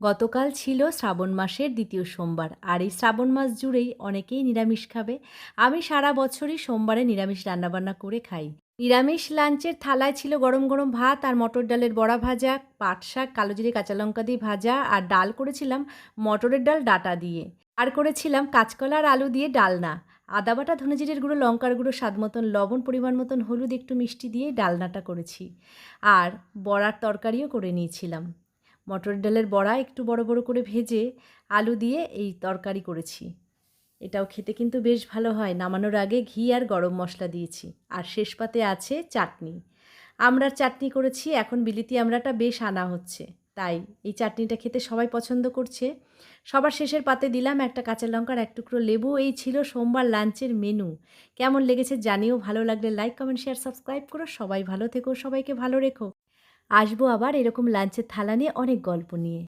গতকাল ছিল শ্রাবণ মাসের দ্বিতীয় সোমবার, আর এই শ্রাবণ মাস জুড়েই অনেকেই নিরামিষ খাবে। আমি সারা বছরই সোমবারে নিরামিষ রান্নাবান্না করে খাই। নিরামিষ লাঞ্চের থালায় ছিল গরম গরম ভাত আর মটর ডালের বড়া ভাজা, পাট শাক, কালো জিরে, কাঁচা লঙ্কা দিয়ে ভাজা, আর ডাল করেছিলাম মটরের ডাল ডাটা দিয়ে। আর করেছিলাম কাঁচকলা আর আলু দিয়ে ডালনা। আদা বাটা, ধনে জিরের গুঁড়ো, লঙ্কার গুঁড়ো, স্বাদ মতন লবণ, পরিমাণ মতন হলুদ, একটু মিষ্টি দিয়ে ডালনাটা করেছি। আর বড়ার তরকারিও করে নিয়েছিলাম। মটর ডালের বড়া একটু বড় বড় করে ভেজে আলু দিয়ে এই তরকারি করেছি। এটাও খেতে কিন্তু বেশ ভালো হয়। নামানোর আগে ঘি আর গরম মশলা দিয়েছি। আর শেষ পাতে আছে চাটনি। আমড়ার চাটনি করেছি, এখন বিলিতি আমরাটা বেশ আনা হচ্ছে। তাই এই চাটনিটা খেতে সবাই পছন্দ করছে। সবার শেষের পাতে দিলাম একটা কাঁচা লঙ্কার এক টুকরো লেবু। এই ছিল সোমবার লাঞ্চের মেনু। কেমন লেগেছে জানিও। ভালো লাগলে লাইক, কমেন্ট, শেয়ার, সাবস্ক্রাইব করো। সবাই ভালো থেকো, সবাইকে ভালো রেখো। আসব আবার এরকম লাঞ্চের থালা নিয়ে অনেক গল্প নিয়ে।